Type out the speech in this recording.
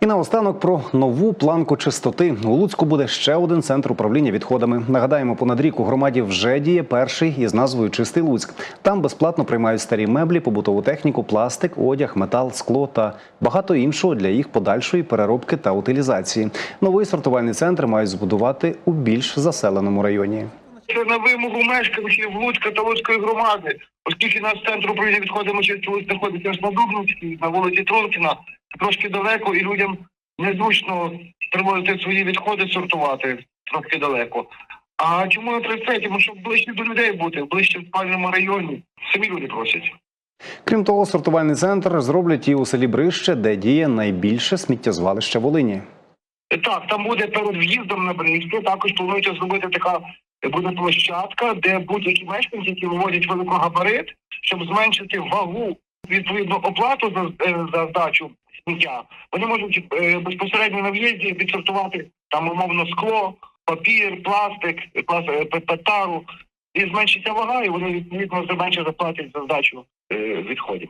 І наостанок про нову планку чистоти. У Луцьку буде ще один центр управління відходами. Нагадаємо, понад рік у громаді вже діє перший із назвою Чистий Луцьк. Там безплатно приймають старі меблі, побутову техніку, пластик, одяг, метал, скло та багато іншого для їх подальшої переробки та утилізації. Новий сортувальний центр мають збудувати у більш заселеному районі. Це на вимогу мешканців Луцька та Луцької громади, оскільки наш центр управління відходами чисто Луцьк знаходиться на Дубновській, на вулиці Трункіна, трошки далеко, і людям незручно привозити свої відходи, сортувати трошки далеко. А чому на 33-му? Щоб ближче до людей бути, ближче в спальному районі. Самі люди просять. Крім того, сортувальний центр зроблять і у селі Брище, де діє найбільше сміттєзвалище Волині. Так, там буде перед в'їздом на Бринське, також планується зробити така буде площадка, де будь-які мешканці, які виводять великогабарит, щоб зменшити вагу, відповідно оплату за, е, за здачу сміття, вони можуть е, безпосередньо на в'їзді відсортувати там умовно скло, папір, пластик, пласт, е, п- п- тару, і зменшиться вага, і вони відповідно за менше заплатять за здачу відходів.